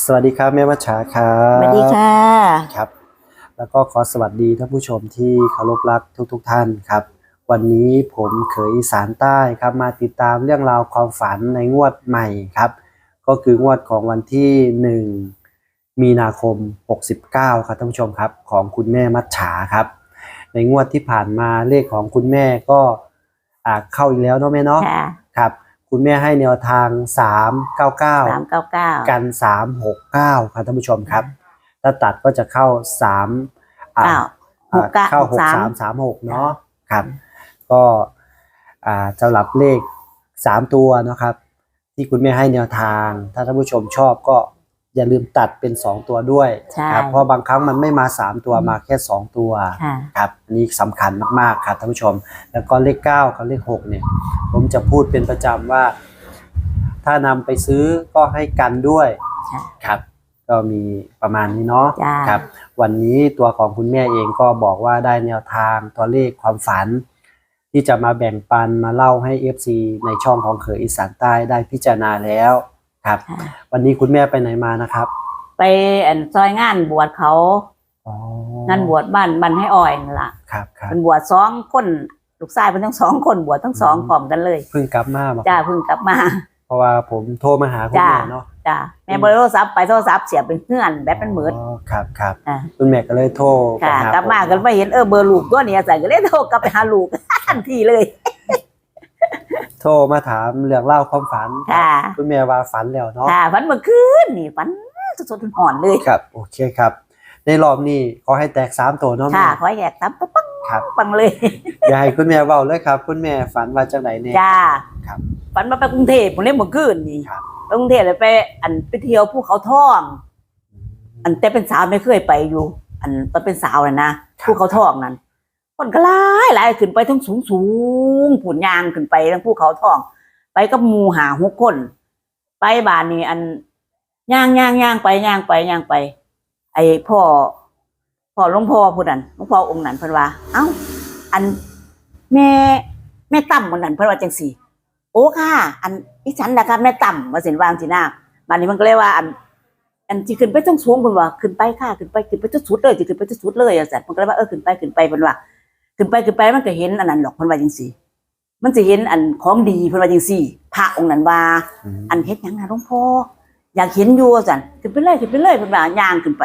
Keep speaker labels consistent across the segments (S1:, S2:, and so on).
S1: สวัสดีครับแม่มัชชาครับ
S2: สวัสดีค่ะ
S1: ครับ แล้วก็ขอสวัสดีท่านผู้ชมที่เคารพรักทุก ๆทท่านครับ วันนี้ผมเขยอีสานใต้ครับมาติดตามเรื่องราวความฝันในงวดใหม่ครับ ก็คืองวดของวันที่ 1 มีนาคม 69 ครับท่านผู้ชมครับ ของคุณแม่มัชฉาครับ ในงวดที่ผ่านมาเลขของคุณแม่ก็อ่าเข้าอีกแล้วเนาะแม่เนาะ
S2: ค่ะ
S1: ครับ คุณแม่ให้แนวทาง399
S2: สามเก้าเก้า
S1: กันสามหกเก้าครับท่านผู้ชมครับ ถ้าตัดก็จะเข้าสามอ่า
S2: เก้า หกเก้า
S1: เข้า หก
S2: สา
S1: สามมสามหกเนาะครับ ก็อ่าสำหรับเลขสามตัวเนาะครับ ที่คุณแม่ให้แนวทาง ถ้าท่านผู้ชมชอบก็ อย่าลืมตัดเป็นสองตัวด้วย
S2: ใช่
S1: ครับเพราะบางครั้งมันไม่มาสามตัวมาแค่สองตัว
S2: ค่ะ
S1: ครับอันนี้สำคัญมากๆครับท่านผู้ชม แล้วก็เลข9กับเลข6เนี่ย ผมจะพูดเป็นประจำว่า ถ้านำไปซื้อก็ให้กันด้วย
S2: ค่ะ
S1: ครับก็มีประมาณนี้เนาะ
S2: จ้า
S1: ครับ วันนี้ตัวของคุณแม่เองก็บอกว่าได้แนวทางตัวเลขความฝัน ที่จะมาแบ่งปันมาเล่าให้ FC ในช่องของเขยอีสานใต้ได้พิจารณาแล้ว ครับ
S2: ค่ะ
S1: วันนี้คุณแม่ไปไหนมานะครับ
S2: ไปอันซอยงานบวชเขา
S1: อ๋องา
S2: นบวชบ้านบ้านให้อ่อยนั่นล่ะ
S1: ครับครับ
S2: เป็นบวชสองคนลูกชายเป็นทั้งสองคนบวชทั้งสอง
S1: อืม
S2: พร้อมกันเลย
S1: เพิ่งกลับมาบอก
S2: จ้าเพิ่งกลับมา
S1: เพราะว่าผมโทรมาหาคุณ
S2: จ้า
S1: แม่เนาะ
S2: จ้าแม่บริโทรศัพท์ไปโทรศัพท์เสียเป็นเพื่อนแบบเป็นเหมือน
S1: อ๋อครับครับ
S2: อ่า
S1: คุณแม่ก็เลยโทรไป
S2: ค่ะ
S1: หาก
S2: ลับมา
S1: ผ
S2: ก็ไม่เห็นเออเบอร์ลูกตัวเนี้ใส่ก็เลยโทรกลับไปหาลูก ทันทีเลย
S1: โทรมาถามเรื่องเล่าวความฝัน
S2: ค่ะ
S1: คุณแม่ว่าฝันแล้วเนาะ
S2: ค่ะฝันเมื่อคืนนี่ฝันสดๆหอนๆเลย
S1: ครับโอเคครับ ในรอบนี้ขอให้แตกสามตัวเนาะ
S2: ค่ะ
S1: แม่
S2: ขอให้แยกตับปัง
S1: ครับ
S2: ปังเลย
S1: อย่าให้คุณแม่เว้าเลยครับ คุณแม่ฝันว่าจังไหนเนี่ย
S2: จ้า
S1: ครับ
S2: ฝันมาไปกรุงเทพผมเล่นเมื่อคืนนี่
S1: ครับ
S2: ไปกรุงเทพเลยไป อันไปเที่ยวภูเขาทอง อันแต่เป็นสาวไม่เคยไปอยู่ อันตอนเป็นสาวน่ะนะภูเขาทองนั้น คนก็หลายลายขึ้นไปทั้งสูงสูงผุนยางขึ้นไปทั้งภูเขาทอง ไปกับมูหาหกคน ไปบ้านนี่อันย่างย่างย่างไปย่างไปย่างไป ไอ้พ่อพ่อหลวงพ่อผู้นั้นหลวงพ่อองค์นั้นเพิ่นว่า เอ้า อันแม่แม่ตั้มคนนั้นเพิ่นว่าจังสี่ โอ้ค่ะ อันอีฉันนะครับแม่ต่ำมาเสินวางสินาบัดนี้มันก็เลยว่า อันอันที่ขึ้นไปต้องสูงคนว่าขึ้นไปค่ะขึ้นไปขึ้นไปจะสุดเลยจะขึ้นไปจะสุดเลยอะสัตว์มันก็เลยว่าเออขึ้นไปขึ้นไปเพิ่นว่า ขึ้นไปขึ้นไปมันก็เห็นอันนั้นหรอกเพิ่นว่าจังซี่ มันจะเห็นอันของดีเพิ่นว่าจังซี่ พระองค์นั้นว่า
S1: ม
S2: อันเฮ็ดหยังนะหลวงพ่ออยากเห็นอยู่สันขึ้นไปเลยขึ้นไปเลยเพิ่นว่าย่างขึ้นไป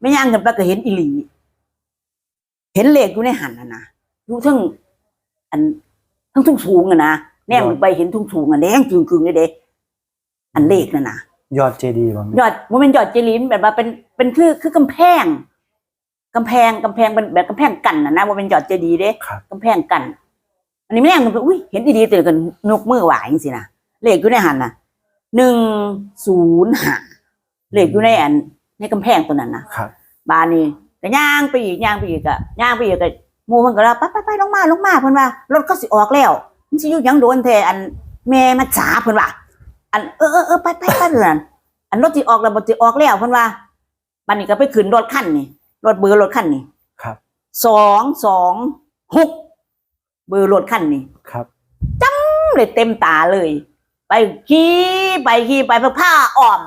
S2: ไม่ย่างขึ้นไปก็เห็นอีหลีเห็นเลขอยู่ในหันน่ะนะอยู่เทั้งอันทั้งทุ่งสูงอะนะแนมขึ้นไปเห็นทุ่งสูงอะแดงจึงๆเลยเด้อันเลขนั่นน่ะ
S1: ยอดเจดีย์บ่แม่
S2: ยอดมันเป็นยอดเจลีนแบบว่าเป็นเป็นคือคือกำแพง กำแพงกำแพงเป็นแบบกำแพงกันนะนะว่าเป็นยอดเจดีย์เด้
S1: ครับ
S2: กำแพงกัน อันนี้ไม่แน่มันไปอุ้ยเห็นดีๆแต่กันนกมือไหวจังสินะเลขอยู่ในหันน่ะหนึ่งศูนย์ห้าเลขอยู่ในอันในกำแพงตัวนั้นนะครับ บานนี้ก็ย่างไปอีกย่างไปอีกอะย่างไปอีกก็หมูเพิ่นก็ว่าไปไปไปลงมาลงมาเพิ่นว่ารถก็สิออกแล้วมันสิอยู่หยังโดนแท้อันแม่มาจ๋าเพิ่นว่า อันเออเออเออไปไปไปเดือนอันรถที่ออกแล้วรถที่ออกแล้วเพิ่นว่าบัดนี้ก็ไปขึ้นรถคันนี่ รถเบอร์รถคันนี่
S1: ครับ
S2: สองสองหกเบอร์รถคันนี่
S1: ครับ
S2: เลยเต็มตาเลย ไปขี่ไปขี่ไปเพื่อผ้าอ้อม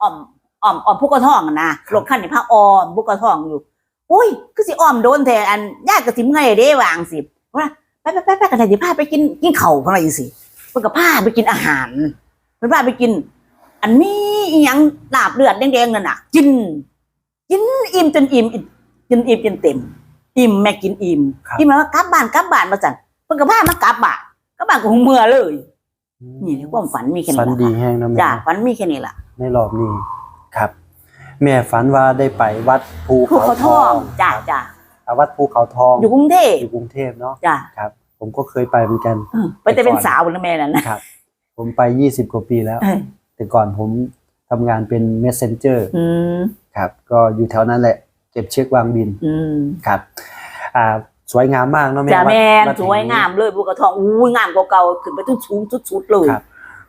S2: อ้อมอ้อมอ้อมภูกระท่องอะนะครับรถคันนี่ผ้าอ้อมภูกระท่องอยู่อุ้ยคือสิอ้อมโดนแทอันญาติกระสิมไงเด้วางสิว่าไปไปไปไปกันสิพาไปกินกินเข่าวเพราะอะไรสิเพื่นก็พาไปกินอาหารเพื่นพาไปกิน อันนี้อีหยังลาบเลือดแดงๆนั่นน่ะ กิน กินอิ่มจนอิ่มอิ่มจนอิ่มจนเต็ม อิ่มแม่กินอิ่ม
S1: ครับ
S2: อิ่มแล้วก็กลับบ้านกลับบ้านมาสั่นเพิ่นก็พามากลับบ้านกลับบ้านก็หงเมื่อเลย นี่ในความฝันมีแค่
S1: ฝัน
S2: นี้
S1: ดี
S2: ล่ะ
S1: แห้งนะแม่
S2: จ้าฝันมีแค่นี้ล่ะ
S1: ในรอบนี้ครับ แม่ฝันว่าได้ไปวัดภู
S2: ภูเขาทองจ้าจ้า
S1: อ่าวัดภูเขาทอง
S2: อยู่กรุงเทพ
S1: อยู่กรุงเทพเนาะ
S2: จ้า
S1: ครับ ผมก็เคยไปเหมือนกัน
S2: เออไปแต่เป็นสาวนะแม่นั่นนะ ครับ
S1: ผมไปยี่สิบกว่าปีแล้ว
S2: เออ
S1: แต่ก่อนผม ทำงานเป็น messenger
S2: อืม
S1: ครับ ก็อยู่แถวนั้นแหละ เก็บเช็ควางบิน
S2: อืม
S1: ครับ อ่าสวยงามมากเนาะแม่
S2: จ้า
S1: วัด
S2: แม่
S1: วัด
S2: ส
S1: แห่
S2: วยงามเลยภูกระทองอู้ยงามกว่าเก่าขึ้นไปทุกสูงสุดๆเลย
S1: ครับ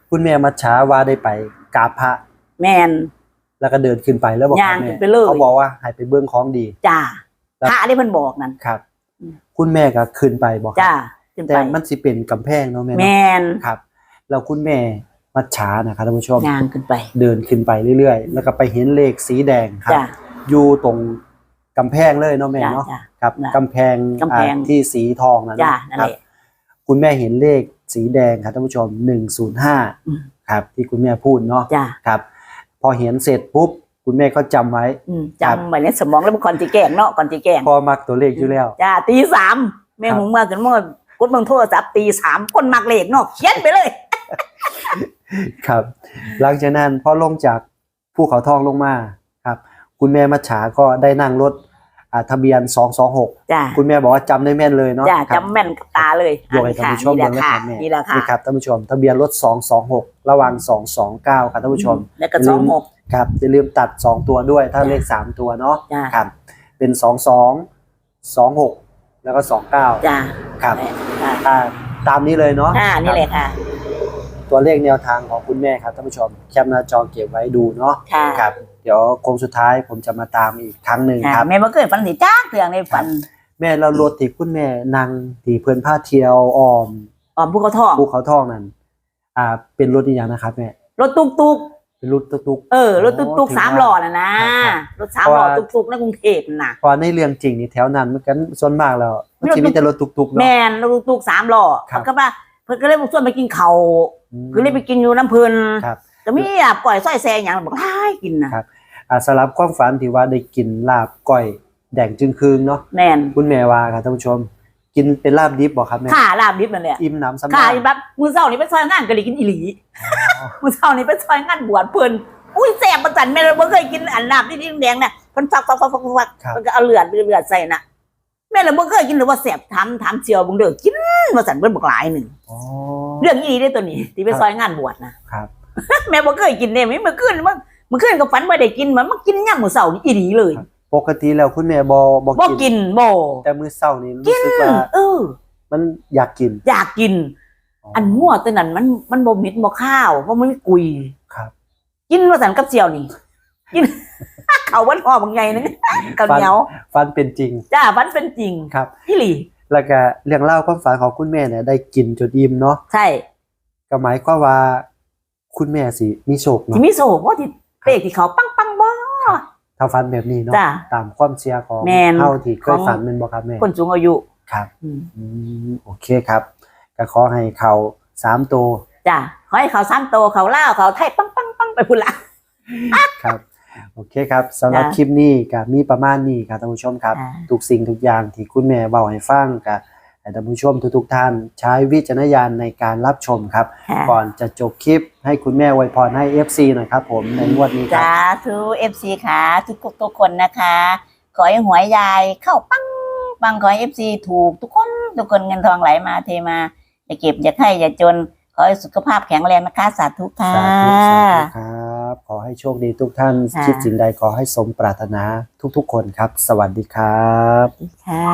S1: คุณแม่มัชชาว่าได้ไปกราบพระ
S2: แม่น
S1: แล้วก็เดินขึ้นไปแล้วบอก
S2: ย่าง
S1: แม่
S2: ขึ้นไปเลย
S1: เขาบอกว่าให้ไปเบื้องของดี
S2: จ้า
S1: ครับ
S2: พระที่เพิ่นบอกนั่น
S1: ครับ
S2: อืม
S1: คุณแม่ก็ขึ้นไปบอก
S2: จ้าขึ้น
S1: แต่
S2: ไป
S1: มันสิเป็นกำแพงเนาะแม่เนาะ
S2: แม่น
S1: ครับแล้วคุณแม่ มัจฉานะครับท่านผู้ชม
S2: งานขึ้นไป
S1: เดินขึ้นไปเรื่อยๆ แล้วก็ไปเห็นเลขสีแดงครับ
S2: จ้ะ
S1: อยู่ตรงกำแพงเลยเนาะแม่
S2: จ้ะ
S1: เนาะ
S2: จ้ะ
S1: ครับ
S2: น่ะ
S1: กำแพง
S2: กำแพง
S1: อ่าที่สีทองนั่น
S2: จ้ะ
S1: นะ
S2: นั่น
S1: ครั
S2: แห
S1: บ
S2: ละ
S1: คุณแม่เห็นเลขสีแดงครับท่านผู้ชมหนึ่งศูนย์ห้า
S2: อืม
S1: ครับ ที่คุณแม่พูดเนาะ
S2: จ้ะ
S1: ครับ พอเห็นเสร็จปุ๊บคุณแม่ก็จำไว้
S2: อืม
S1: ครับ
S2: จำไว้ในสมองแล้วมันก่อนจีแกงเนาะก่อนจีแกง
S1: พอมักตัวเลขอยู่แล้ว
S2: จ้าตีสามแม่
S1: ครับ
S2: หงมาขึ้นมากดเบังโทรศัพท์ตีสามคนมักเลขเนาะเขียนไปเลย
S1: ครับ หลังจากนั้นพอลงจากภูเขาทองลงมาครับ คุณแม่มัจฉาก็ได้นั่งรถอ่าทะเบียน 226
S2: จ้า
S1: คุณแม่บอกว่าจำได้แม่นเลยเนาะ
S2: จ้า
S1: ครับ
S2: จำแม่นกับตาเลย
S1: โดยท่านผู้ชม
S2: นี่แหละ
S1: เบิ่ง
S2: ค่ะ
S1: เลยครับแม่
S2: นี่แหละค่ะ
S1: นี่ครับท่านผู้ชม ทะเบียนรถ 226 ระหว่าง 229 ครับท่านผู้ชม
S2: แล้วก็สองหก
S1: ครับอย่าลืมตัด 2 ตัวด้วยถ้าเลข 3 ตัวเนาะ
S2: จ้า
S1: ครับเป็น 22 26 แล้วก็ 29
S2: จ้า
S1: ครับ
S2: จ้า
S1: อ่าตามนี้เลยเนาะ
S2: อ่านี่เลยค่ะ
S1: ตัวเลขแนวทางของคุณแม่ครับท่านผู้ชมแคปหน้าจอเก็บไว้ดูเนาะ
S2: ค่ะ
S1: ครับ เดี๋ยวโค้งสุดท้ายผมจะมาตามอีกครั้งหนึ่ง
S2: ค่ะ
S1: ครับ
S2: แม่บ่เคยฝันสิจ้าเตืองในฝัน
S1: แม่เรารถที่คุณแม่นั่งที่เพื่อนผ้าเที่ยวออม
S2: อ๋อมภูเขาทอง
S1: ภูเขาทองนั่นอ่า เป็นรถอีกอย่างนะครับแม่
S2: รถตุกตุก
S1: เป็นรถตุ๊ก
S2: ๆเออรถตุกตุก
S1: โอ้
S2: สาม
S1: ถือว่า
S2: ล้อน่ะนะ ครับรถสามล้อ
S1: เพราะว่า
S2: ตุกตุกในกรุงเทพน่ะ
S1: ๆเพราะในเรื่องจริงนี่แถวนั้นมันกันส่วนมากแล้วมันจะมีแต่รถตุ๊กๆ
S2: แม
S1: เนาะ
S2: นรถตุกตุกสามล้อ
S1: ครับ
S2: มันก็ว่า เพิ่นก็เลยบอกชวนไปกินเขาว
S1: อืม
S2: คือเลยไปกินอยู่น้ำเพิ่น
S1: ครับ
S2: ก็มีอะก่อยส้อยแซงอย่างบอกให้กินนะครับ
S1: อ่าสำหรับความฝันที่ว่าได้กินลาบก้อยแดงจึงคืนเนาะ
S2: แมน
S1: คุณแม่ว่าครับท่านผู้ชม กินเป็นลาบดิบบ่ครับแม่
S2: ข้าลาบดิบนั่นแหละ
S1: อิ่มน้ำสำ
S2: ข้า
S1: ราญ
S2: แบบมือเช้านี่ไปซอยงานก็ได้กินอีหลีมือเช้านี่ไปซอยงานบวชเพิ่นอุ้ยแซ่บประจันแม่เราบ่เคยกินอันลาบที่แดงๆน่ะเพิ่นฟักฟักฟักฟักฟัก
S1: ครับ
S2: มันก็เอาเลือดเลือดใส่น่ะ แม่เราบ่เคยกินหรือว่าแซ่บถามถามเจียวเบิ่งเด้อกินว่าสั่นเพิ่นบอกหลายหนึง
S1: อ๋อ
S2: เรื่องอีหลีได้ตัวนี้ ที่ไปซอยงานบวชนะครับ แม่บ่เคยกินเด้ไม่เมื่อคืนมันเมื่อคืนก็ฝันว่าได้กินมันมากินยามมื้อเช้านี่อีหลีเลย
S1: ปกติแล้วคุณแม่บ่บ่
S2: บ่
S1: กิน
S2: กินบ่
S1: แต่มื้อเช้านี่รู้สึกว่า
S2: เออ
S1: มันอยากกิน
S2: อยากกิน อันมั่วตัวนั้นมันมันบ่มิดบ่ข้าวเพราะมันไม่กุย
S1: ครับ
S2: กินว่าสันกับเจียวนี่กิน เขาวันหอบางไงนึงกับเหนียว
S1: ฟันเป็นจริง
S2: จ้าวันเป็นจริง
S1: ครับ
S2: พี่หลี
S1: แล้วก็เรื่องเล่าวความฝันของคุณแม่เนี่ยได้กินจนอิ่มเนาะ
S2: ใช่
S1: ก็หมายความว่า คุณแม่สิมีโชค
S2: ที่
S1: เนาะ
S2: มิโซะว่าที่เปกที่เขาปังปังบ่
S1: ถ้าฝันแบบนี้เนาะ
S2: จ้ะ
S1: ตามความเชื่อของ
S2: แม่น
S1: เฮาที่เค
S2: ขอยง
S1: ฝันแม่นบ่ครับแม่
S2: คนสูงอายุ
S1: ครับ
S2: อืม
S1: อืมโอเคครับก็ขอให้เขาสามตัว
S2: จ้าขอให้เขาซ้ำโตเขาเล่าวเขาไทยปังปังปังไปพุ่นละ
S1: ครับ โอเคครับสำหรับ
S2: จ้ะ
S1: คลิปนี้ก็มีประมาณนี้ครับท่านผู้ชมครับ
S2: อ่า
S1: ทุกสิ่งทุกอย่างที่คุณแม่เบาให้ฟังกับให้ท่านผู้ชมทุกๆท่านใช้วิจารณญาณในการรับชมครับ
S2: ค่ะ
S1: ก่อนจะจบคลิปให้คุณแม่อวยพรให้ FC หน่อยครับผมในงวดนี้ครับ
S2: จ้าทูเอฟซีค่ะทุกทุกคนนะคะ ขอให้หวยยายเข้าปังปังขอให้เอฟซีถูกทุกคนทุกคนเงินทองไหลมาเทมาอย่าเก็บอย่าไข่อย่าจนขอให้สุขภาพแข็งแรงนะคะ สาธุค่ะ
S1: สาธุสาธุครับ ขอให้โชคดีทุกท่าน
S2: ค่ะ
S1: คิดสิ่งใดขอให้สมปรารถนาทุกๆคนครับ สวัสดีครับ
S2: ค่ะ